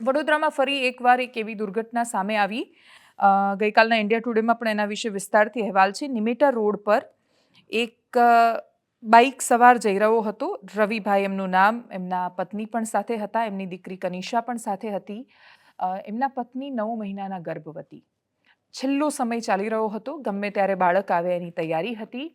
વડોદરામાં ફરી એકવાર એક એવી દુર્ઘટના સામે આવી. ગઈકાલના ઇન્ડિયા ટુડેમાં પણ એના વિશે વિસ્તારથી અહેવાલ છે. નિમેટા રોડ પર એક બાઇક સવાર જઈ રહ્યો હતો. રવિભાઈ એમનું નામ, એમના પત્ની પણ સાથે હતા. એમની દીકરી કનિષા પણ સાથે હતી. એમના પત્ની નવ મહિનાના ગર્ભવતી. છેલ્લો સમય ચાલી રહ્યો હતો. ગમે ત્યારે બાળક આવે એની તૈયારી હતી.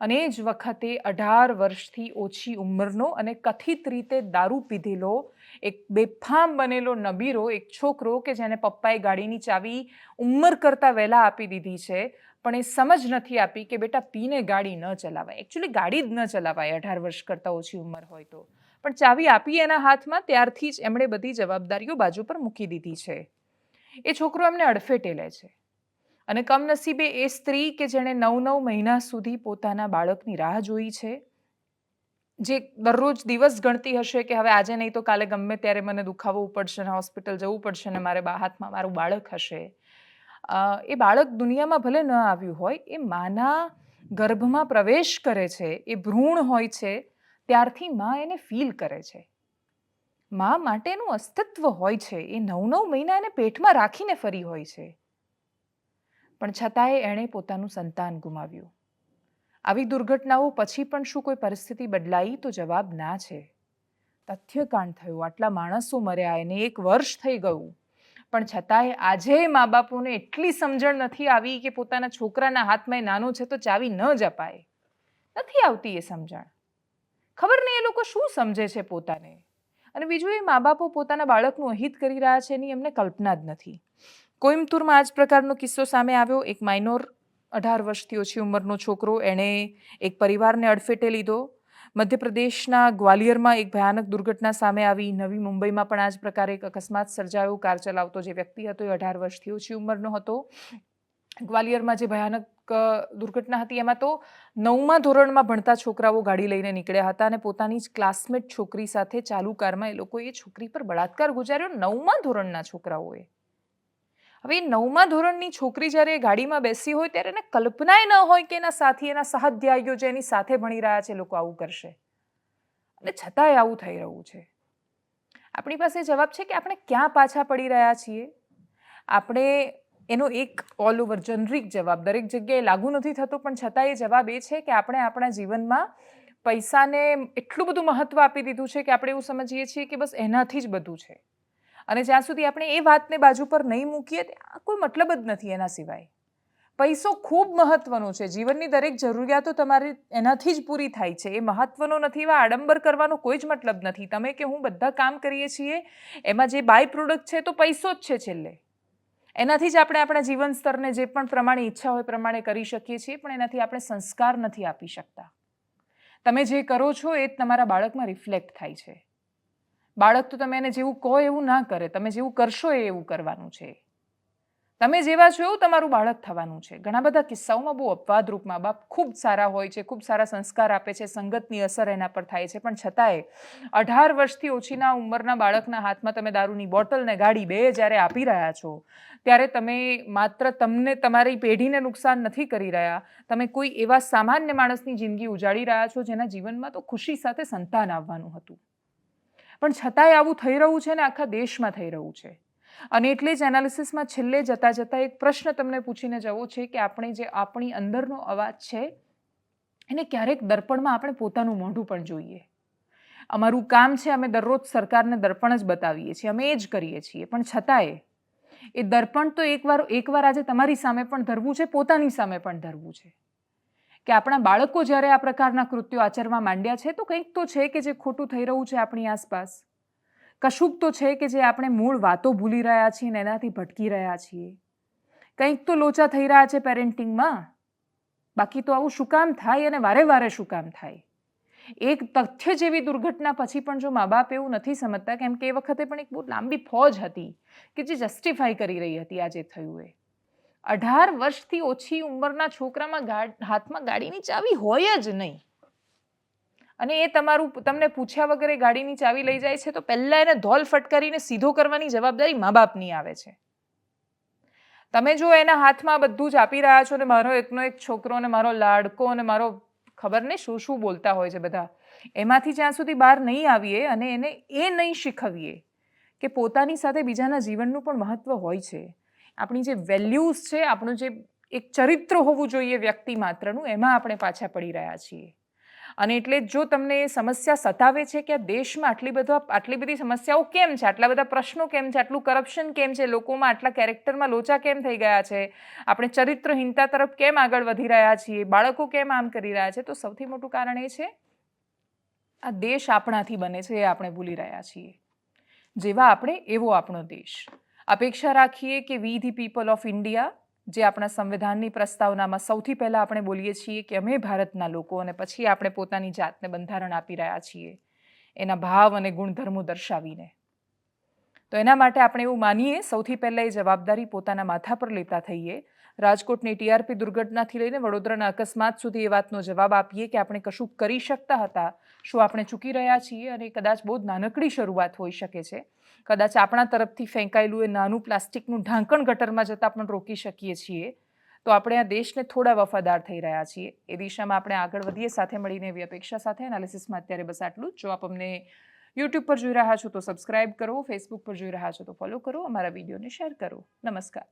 અને એ જ વખતે અઢાર વર્ષથી ઓછી ઉંમરનો અને કથિત રીતે દારૂ પીધેલો એક બેફામ બનેલો નબીરો, એક છોકરો કે જેને પપ્પાએ ગાડીની ચાવી ઉંમર કરતાં વહેલા આપી દીધી છે, પણ એ સમજ નથી આપી કે બેટા પીને ગાડી ન ચલાવાય. એકચ્યુઅલી ગાડી જ ન ચલાવાય અઢાર વર્ષ કરતાં ઓછી ઉંમર હોય તો. પણ ચાવી આપી એના હાથમાં ત્યારથી જ એમણે બધી જવાબદારીઓ બાજુ પર મૂકી દીધી છે. એ છોકરો એમને અડફેટે લે છે. અને કમનસીબે એ સ્ત્રી કે જેણે નવ નવ મહિના સુધી પોતાના બાળકની રાહ જોઈ છે? જે દરરોજ દિવસ ગણતી હશે કે હવે આજે નહીં તો કાલે ગમે ત્યારે મને દુખાવવું પડશે ને હોસ્પિટલ જવું પડશે ને મારે હાથમાં મારું બાળક હશે. એ બાળક દુનિયામાં ભલે ન આવ્યું હોય, એ માના ગર્ભમાં પ્રવેશ કરે છે, એ ભ્રૂણ હોય છે, ત્યારથી મા એને ફીલ કરે છે. મા માટેનું અસ્તિત્વ હોય છે, એ નવ નવ મહિના એને પેટમાં રાખીને ફરી હોય છે. પણ છતાંય એણે પોતાનું સંતાન ગુમાવ્યું. આવી દુર્ઘટનાઓ પછી પણ શું કોઈ પરિસ્થિતિ બદલાઈ તો જવાબ ના છે. તથ્યકાંડ થયું, આટલા માણસો મર્યા, એને એક વર્ષ થઈ ગયું. પણ છતાંય આજે મા બાપોને એટલી સમજણ નથી આવી કે પોતાના છોકરાના હાથમાં નાનો છે તો ચાવી ન જ અપાય નથી આવતી એ સમજણ. ખબર નહીં એ લોકો શું સમજે છે પોતાને. અને બીજું એ મા બાપો પોતાના બાળકનું અહિત કરી રહ્યા છે એની એમને કલ્પના જ નથી. કોઇમ્બતુરમાં આ જ પ્રકારનો કિસ્સો સામે આવ્યો. એક માઇનોર અઢાર વર્ષથી ઓછી ઉંમરનો છોકરો, એણે એક પરિવારને અડફેટે લીધો. મધ્યપ્રદેશના ગ્વાલિયરમાં એક ભયાનક દુર્ઘટના સામે આવી. નવી મુંબઈમાં પણ આ જ પ્રકારે એક અકસ્માત સર્જાયો. કાર ચલાવતો જે વ્યક્તિ હતો, એ અઢાર વર્ષથી ઓછી ઉંમરનો હતો. ગ્વાલિયરમાં જે ભયાનક દુર્ઘટના હતી, એમાં તો નવમા ધોરણમાં ભણતા છોકરાઓ ગાડી લઈને નીકળ્યા હતા અને પોતાની જ ક્લાસમેટ છોકરી સાથે ચાલુ કારમાં એ લોકોએ છોકરી પર બળાત્કાર ગુજાર્યો. નવમા ધોરણના છોકરાઓએ હવે નવમા ધોરણની છોકરી જ્યારે એ ગાડીમાં બેસી હોય ત્યારે એને કલ્પનાય ન હોય કે એના સાથી, એના સહાધ્યાયીઓ જે એની સાથે ભણી રહ્યા છે લોકો આવું કરશે. અને છતાંય આવું થઈ રહ્યું છે. આપણી પાસે જવાબ છે કે આપણે ક્યાં પાછા પડી રહ્યા છીએ? આપણે એનો એક ઓલ ઓવર જનરિક જવાબ દરેક જગ્યાએ લાગુ નથી થતો, પણ છતાં એ જવાબ એ છે કે આપણે આપણા જીવનમાં પૈસાને એટલું બધું મહત્ત્વ આપી દીધું છે કે આપણે એવું સમજીએ છીએ કે બસ એનાથી જ બધું છે. અને જ્યાં સુધી આપણે એ વાતને બાજુ પર નહીં મૂકીએ કોઈ મતલબ જ નથી એના સિવાય. પૈસો ખૂબ મહત્વનો છે. જીવનની દરેક જરૂરિયાતો તમારી એનાથી જ પૂરી થાય છે. એ મહત્વનો નથી એવા આડંબર કરવાનો કોઈ જ મતલબ નથી. તમે કે હું બધા કામ કરીએ છીએ, એમાં જે બાય પ્રોડક્ટ છે તો પૈસો જ છે છેલ્લે. એનાથી જ આપણે આપણા જીવન સ્તરને જે પણ પ્રમાણે ઈચ્છા હોય પ્રમાણે કરી શકીએ છીએ, પણ એનાથી આપણે સંસ્કાર નથી આપી શકતા. તમે જે કરો છો એ તમારા બાળકમાં રિફ્લેક્ટ થાય છે. બાળક તો તમે એને જેવું કહો એવું ના કરે. તમે જેવું કરશો એ એવું કરવાનું છે. તમે જેવા છો એવું તમારું બાળક થવાનું છે. ઘણા બધા કિસ્સાઓમાં બહુ અપવાદરૂપ મા બાપ ખૂબ સારા હોય છે, ખૂબ સારા સંસ્કાર આપે છે, સંગતની અસર એના પર થાય છે. પણ છતાંય અઢાર વર્ષથી ઓછીના ઉંમરના બાળકના હાથમાં તમે દારૂની બોટલ ને ગાડી બે જ્યારે આપી રહ્યા છો, ત્યારે તમે માત્ર તમને તમારી પેઢીને નુકસાન નથી કરી રહ્યા. તમે કોઈ એવા સામાન્ય માણસની જિંદગી ઉજાડી રહ્યા છો જેના જીવનમાં તો ખુશી સાથે સંતાન આવવાનું હતું. પણ છતાંય આવું થઈ રહ્યું છે ને આખા દેશમાં થઈ રહ્યું છે. અને એટલે જ એનાલિસિસમાં છેલ્લે જતાં જતાં એક પ્રશ્ન તમને પૂછીને જવો છે કે આપણે જે આપણી અંદરનો અવાજ છે, એને ક્યારેક દર્પણમાં આપણે પોતાનું મોઢું પણ જોઈએ. અમારું કામ છે અમે દરરોજ સરકારને દર્પણ જ બતાવીએ છીએ, અમે એ જ કરીએ છીએ. પણ છતાંય એ દર્પણ તો એકવાર એકવાર આજે તમારી સામે પણ ધરવું છે, પોતાની સામે પણ ધરવું છે. કે આપણા બાળકો જ્યારે આ પ્રકારના કૃત્યો આચરવા માંડ્યા છે, તો કંઈક તો છે કે જે ખોટું થઈ રહ્યું છે આપણી આસપાસ? કશુંક તો છે કે જે આપણે મૂળ વાતો ભૂલી રહ્યા છીએ ને એનાથી ભટકી રહ્યા છીએ? કંઈક તો લોચા થઈ રહ્યા છે પેરેન્ટિંગમાં? બાકી તો આવું શું કામ થાય અને વારે વારે શું કામ થાય? એક તથ્ય જેવી દુર્ઘટના પછી પણ જો મા બાપ એવું નથી સમજતા, કેમ કે એ વખતે પણ એક બહુ લાંબી ફોજ હતી કે જે જસ્ટિફાઈ કરી રહી હતી આ જે થયું એ. અઢાર વર્ષથી ઓછી ઉંમરના છોકરામાં હાથમાં ગાડીની ચાવી હોય જ નહીં. અને એ તમારું તમને પૂછ્યા વગર એ ગાડીની ચાવી લઈ જાય છે, તો પહેલાં એને ધોલ ફટકારીને સીધો કરવાની જવાબદારી મા બાપની આવે છે. તમે જો એના હાથમાં બધું જ આપી રહ્યા છો ને મારો એકનો એક છોકરો ને મારો લાડકો અને મારો, ખબર ને શું શું બોલતા હોય છે બધા. એમાંથી જ્યાં સુધી બહાર નહીં આવીએ અને એને એ નહીં શીખવીએ કે પોતાની સાથે બીજાના જીવનનું પણ મહત્ત્વ હોય છે. આપણી જે વેલ્યુઝ છે, આપણું જે એક ચરિત્ર હોવું જોઈએ વ્યક્તિ માત્રનું, એમાં આપણે પાછા પડી રહ્યા છીએ. અને એટલે જો તમને સમસ્યા સતાવે છે કે આ દેશમાં આટલી બધા, આટલી બધી સમસ્યાઓ કેમ છે, આટલા બધા પ્રશ્નો કેમ છે, આટલું કરપ્શન કેમ છે, લોકોમાં આટલા કેરેક્ટરમાં લોચા કેમ થઈ ગયા છે, આપણે ચરિત્રહીનતા તરફ કેમ આગળ વધી રહ્યા છીએ, બાળકો કેમ આમ કરી રહ્યા છે, તો સૌથી મોટું કારણ એ છે, આ દેશ આપણાથી બને છે એ આપણે ભૂલી રહ્યા છીએ. જેવા આપણે, એવો આપણો દેશ. અપેક્ષા રાખીએ કે we the people of India જે આપણા સંવિધાનની પ્રસ્તાવનામાં સૌથી પહેલાં આપણે બોલીએ છીએ કે અમે ભારતના લોકો અને પછી આપણે પોતાની જાતને બંધારણ આપી રહ્યા છીએ. એના ભાવ અને ગુણધર્મો દર્શાવીને. તો એના માટે આપણે એવું માનીએ, સૌથી પહેલાં એ જવાબદારી પોતાના માથા પર લેતા થઈએ રાજકોટની ટીઆરપી દુર્ઘટનાથી લઈને વડોદરાના અકસ્માત સુધી એ વાતનો જવાબ આપીએ કે આપણે કશું કરી શકતા હતા, શું આપણે ચૂકી રહ્યા છીએ અને કદાચ બહુ નાનકડી શરૂઆત હોઈ શકે છે. કદાચ આપણા તરફથી ફેંકાયેલું એ નાનું પ્લાસ્ટિકનું ઢાંકણ ગટરમાં જતાં પણ રોકી શકીએ છીએ. તો આપણે આ દેશને થોડા વફાદાર થઈ રહ્યા છીએ. એ દિશામાં આપણે આગળ વધીએ, સાથે મળીને એવી અપેક્ષા સાથે એનાલિસિસમાં અત્યારે બસ આટલું જો આપ અમને યુટ્યુબ પર જોઈ રહ્યા છો તો સબસ્ક્રાઇબ કરો, ફેસબુક પર જોઈ રહ્યા છો તો ફોલો કરો, અમારા વિડીયોને શેર કરો. નમસ્કાર.